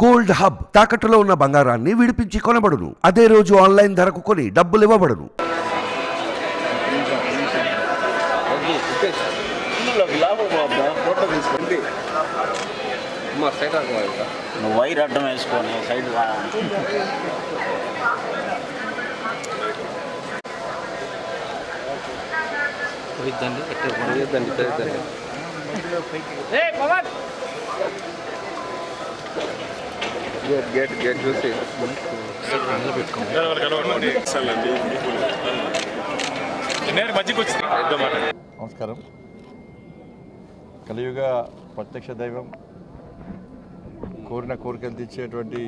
Gold hub తాకట్టులో ఉన్న బంగారాన్ని విడిపించి కొనబడును. అదే రోజు ఆన్లైన్ ధరకు కొని డబ్బులు ఇవ్వబడును. వైర్ అడ్డం వేసుకొని సైడ్ పోయిద్దండి గేట్ గేట్ గేట్ చూసి వచ్చింది నమస్కారం. కలియుగ ప్రత్యక్ష దైవం కోరిన కోరికలు తెచ్చేటువంటి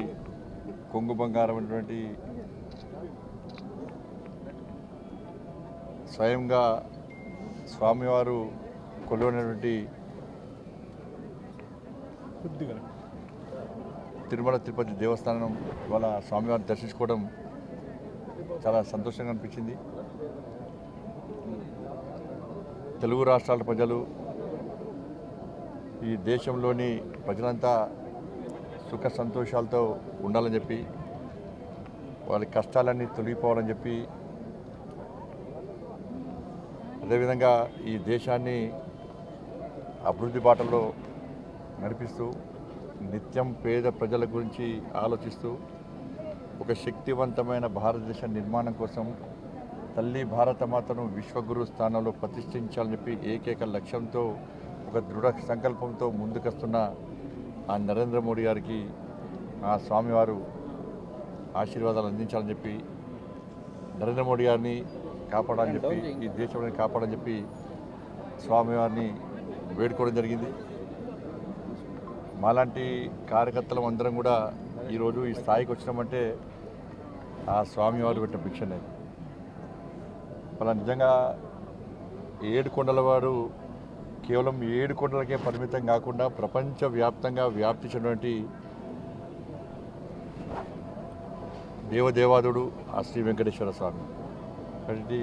కొంగు బంగారం అటువంటి స్వయంగా స్వామివారు కొలువైనటువంటి తిరుమల తిరుపతి దేవస్థానం ఇవాళ స్వామివారిని దర్శించుకోవడం చాలా సంతోషంగా అనిపించింది. తెలుగు రాష్ట్రాల ప్రజలు ఈ దేశంలోని ప్రజలంతా సుఖ సంతోషాలతో ఉండాలని చెప్పి వాళ్ళ కష్టాలన్నీ తొలగిపోవాలని చెప్పి అదేవిధంగా ఈ దేశాన్ని అభివృద్ధి బాటలో నడిపిస్తూ నిత్యం పేద ప్రజల గురించి ఆలోచిస్తూ ఒక శక్తివంతమైన భారతదేశ నిర్మాణం కోసం తల్లి భారతమాతను విశ్వగురు స్థానంలో ప్రతిష్ఠించాలని చెప్పి ఏకైక లక్ష్యంతో ఒక దృఢ సంకల్పంతో ముందుకొస్తున్న ఆ నరేంద్ర మోడీ గారికి ఆ స్వామివారు ఆశీర్వాదాలు అందించాలని చెప్పి నరేంద్ర మోడీ గారిని కాపాడాలని చెప్పి ఈ దేశంలో కాపాడని చెప్పి స్వామివారిని వేడుకోవడం జరిగింది. మాలాంటి కార్యకర్తలం అందరం కూడా ఈరోజు ఈ స్థాయికి వచ్చినామంటే ఆ స్వామివారు పెట్టిన భిక్ష అనేది అలా నిజంగా ఏడు కొండల వారు కేవలం ఏడు కొండలకే పరిమితం కాకుండా ప్రపంచవ్యాప్తంగా వ్యాప్తి చెందినటువంటి దేవదేవాదుడు ఆ శ్రీ వెంకటేశ్వర స్వామి. కాబట్టి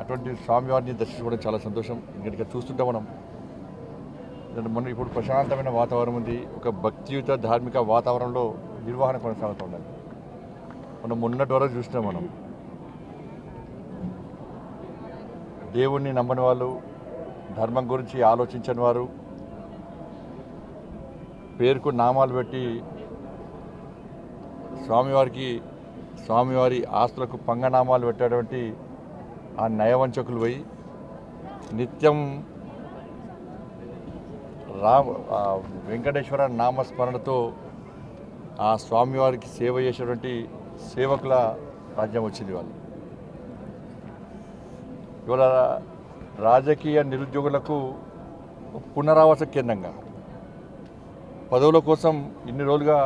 అటువంటి స్వామివారిని దర్శించుకోవడం చాలా సంతోషం. ఇంకా చూస్తుంటే మనం మనం ఇప్పుడు ప్రశాంతమైన వాతావరణం ఉంది. ఒక భక్తియుత ధార్మిక వాతావరణంలో నిర్వహణ కొనసాగుతుండాలి మనం మొన్నటి వరకు చూసినాం మనం. దేవుణ్ణి నమ్మని వాళ్ళు ధర్మం గురించి ఆలోచించని వారు పేరుకు నామాలు పెట్టి స్వామివారికి స్వామివారి ఆస్తులకు పంగనామాలు పెట్టేటువంటి ఆ నయవంచకులు పోయి నిత్యం రామ వెంకటేశ్వర నామస్మరణతో ఆ స్వామివారికి సేవ చేసేటువంటి సేవకుల రాజ్యం వచ్చింది వాళ్ళు ఇవాళ రాజకీయ నిరుద్యోగులకు పునరావాస కేంద్రంగా. పదవుల కోసం ఇన్ని రోజులుగా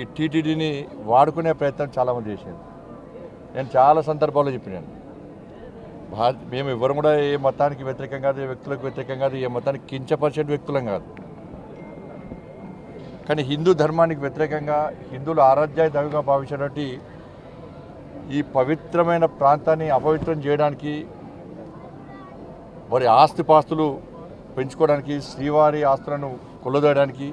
ఈ టీటీడీని వాడుకునే ప్రయత్నం చాలామంది చేశారు నేను చాలా సందర్భాల్లో చెప్పినాను. భారత్ మేము ఎవరు కూడా ఏ మతానికి వ్యతిరేకం కాదు ఏ వ్యక్తులకు వ్యతిరేకం కాదు ఏ మతానికి కించపరిచే వ్యక్తులం కాదు. కానీ హిందూ ధర్మానికి వ్యతిరేకంగా హిందువులు ఆరాధ్యాయ దైవంగా భావించినటువంటి ఈ పవిత్రమైన ప్రాంతాన్ని అపవిత్రం చేయడానికి వారి ఆస్తిపాస్తులు పెంచుకోవడానికి శ్రీవారి ఆస్తులను కొల్లదోయడానికి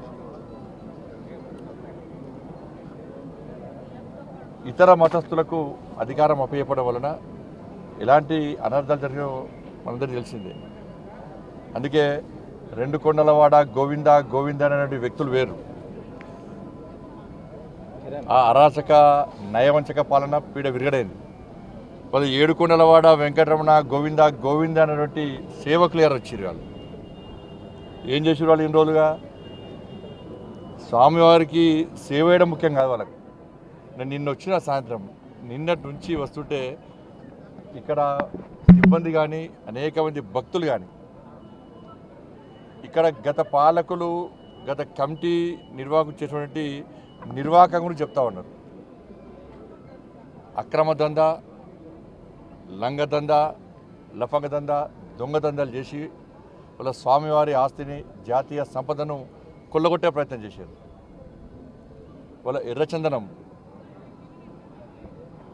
ఇతర మతస్థులకు అధికారం అప్పయ్యపడం వలన ఎలాంటి అనర్థాలు జరిగినో మనందరికీ తెలిసిందే. అందుకే రెండు కొండలవాడ గోవింద గోవింద అనేటువంటి వ్యక్తులు వేరు. ఆ అరాచక నయవంచక పాలన పీడ విరగడైంది. ఏడు కొండలవాడ వెంకటరమణ గోవింద గోవింద అనేటువంటి సేవకులు ఎవరు వచ్చారు వాళ్ళు? ఏం చేసారు వాళ్ళు ఇన్ని రోజులుగా? స్వామివారికి సేవ చేయడం ముఖ్యం కాదు వాళ్ళకి. నేను నిన్న వచ్చిన సాయంత్రం నిన్నటి నుంచి వస్తుంటే ఇక్కడ సిబ్బంది కానీ అనేక మంది భక్తులు కానీ ఇక్కడ గత పాలకులు గత కమిటీ నిర్వాహకులు చేసినటువంటి నిర్వాహకం గురించి చెప్తా ఉన్నారు. అక్రమ దంద లంగ దందా దొంగదందాలు దందా దొంగ దందాలు చేసి వాళ్ళ స్వామివారి ఆస్తిని జాతీయ సంపదను కొల్లగొట్టే ప్రయత్నం చేశారు. వాళ్ళ ఎర్రచందనం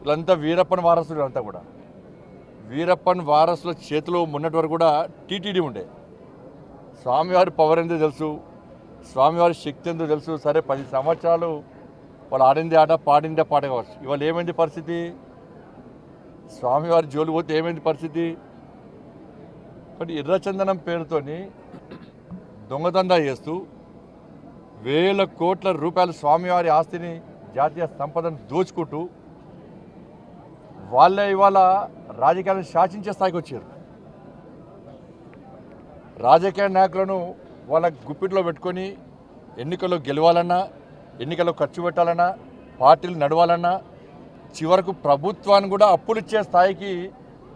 వీళ్ళంతా వీరప్పని వారసులు అంతా కూడా. వీరప్పన్ వారసుల చేతిలో మొన్నటి వరకు కూడా టీటీడీ ఉండే. స్వామివారి పవర్ ఎంతో తెలుసు. స్వామివారి శక్తి ఎందుకు తెలుసు. సరే పది సంవత్సరాలు వాళ్ళు ఆడింది ఆట పాడిందే పాట కావచ్చు. ఇవాళ ఏమైంది పరిస్థితి? స్వామివారి జోలు పోతే ఏమైంది పరిస్థితి? కాబట్టి ఎర్రచందనం పేరుతోని దొంగదందా చేస్తూ వేల కోట్ల రూపాయల స్వామివారి ఆస్తిని జాతీయ సంపదను దోచుకుంటూ వాళ్ళే ఇవాళ రాజకీయాలను శాసించే స్థాయికి వచ్చారు. రాజకీయ నాయకులను వాళ్ళ గుప్పిట్లో పెట్టుకొని ఎన్నికల్లో గెలవాలన్నా ఎన్నికల్లో ఖర్చు పెట్టాలన్నా పార్టీలు నడవాలన్నా చివరకు ప్రభుత్వాన్ని కూడా అప్పులు ఇచ్చే స్థాయికి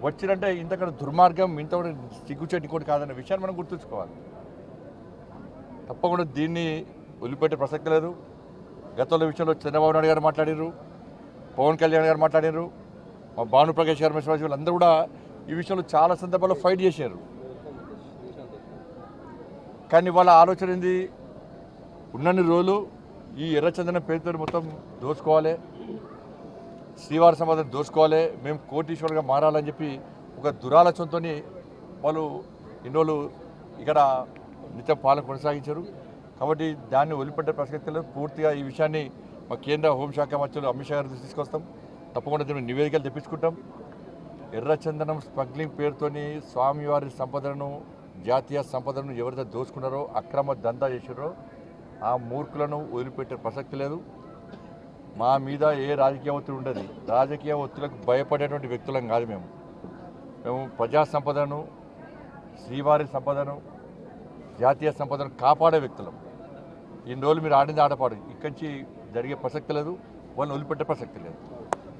వచ్చినంటే ఇంతకన్నా దుర్మార్గం ఇంత కూడా సిగ్గుచేటి కూడా కాదన్న విషయాన్ని మనం గుర్తుంచుకోవాలి. తప్పకుండా దీన్ని వదిలిపెట్టే ప్రసక్తి లేదు. గతంలో విషయంలో చంద్రబాబు నాయుడు గారు మాట్లాడారు పవన్ కళ్యాణ్ గారు మాట్లాడారు భానుప్రకాష్ గారు మిశ్రా అందరూ కూడా ఈ విషయంలో చాలా సందర్భాల్లో ఫైట్ చేశారు. కానీ వాళ్ళ ఆలోచన ఏంది? ఉన్నన్ని రోజులు ఈ ఎర్రచందనం పేరుతో మొత్తం దోచుకోవాలి. శ్రీవారి సమాధానం దోచుకోవాలి. మేము కోటీశ్వరుగా మారాలని చెప్పి ఒక దురాలోచనతో వాళ్ళు ఇన్ని రోజులు ఇక్కడ నిత్యం పాలన కొనసాగించారు. కాబట్టి దాన్ని వదిలిపెట్టే ప్రసక్తి పూర్తిగా ఈ విషయాన్ని మా కేంద్ర హోంశాఖ మంత్రులు అమిత్ షా గారు తీసుకొస్తాం. తప్పకుండా దీన్ని నివేదికలు తెప్పించుకుంటాం. ఎర్రచందనం స్మగ్లింగ్ పేరుతోని స్వామివారి సంపదను జాతీయ సంపదను ఎవరైతే దోచుకున్నారో అక్రమ దందా చేశారో ఆ మూర్ఖులను వదిలిపెట్టే ప్రసక్తి లేదు. మా మీద ఏ రాజకీయ ఒత్తిడి ఉండదు. రాజకీయ ఒత్తిడిలకు భయపడేటువంటి వ్యక్తులం కాదు మేము. మేము ప్రజా సంపదను శ్రీవారి సంపదను జాతీయ సంపదను కాపాడే వ్యక్తులం. ఇన్ని రోజులు మీరు ఆడింది ఆడపాడు ఇక్కడి నుంచి జరిగే ప్రసక్తి లేదు. వాళ్ళని వదిలిపెట్టే ప్రసక్తి లేదు.